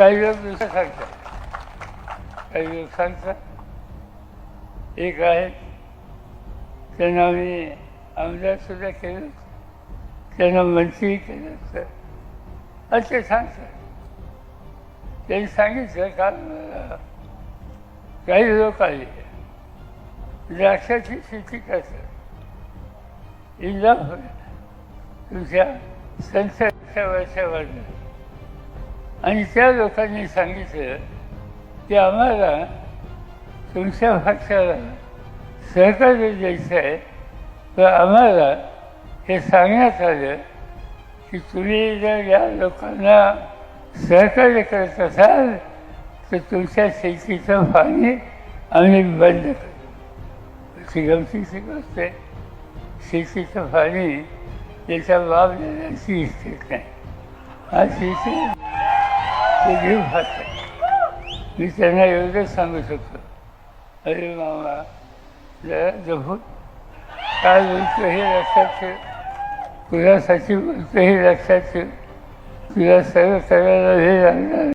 काही लोक दुसरं सांगतात काही लोक सांगतात एक आहे त्यांना मी आमदार सुद्धा केलं त्यांना मंत्री केलं असतं असे सांगतात. त्यांनी सांगितलं काल काही लोक आले. द्राक्षाची शेती करतात. इंदा तुमच्या संसाच्या वर्षावर आणि त्या लोकांनी सांगितलं की आम्हाला तुमच्या पक्षाला सहकार्य द्यायचं आहे. तर आम्हाला हे सांगण्यात आलं की तुम्ही जर या लोकांना सहकार्य करत असाल तर तुमच्या शेतीचं पाणी आम्ही बंद करू. अशी गमतीची गोष्ट आहे. शेतीचं पाणी त्याच्या बाब देण्याची इच्छित नाही. हा शेती ते भाषा. मी त्यांना एवढंच सांगू शकतो. अरे मामा जरा जपून काय बोलतो हे लक्षात ठेव. तुझ्यासाठी बोलतो हे लक्षात ठेव. तुला सर्व करायला हे लागणार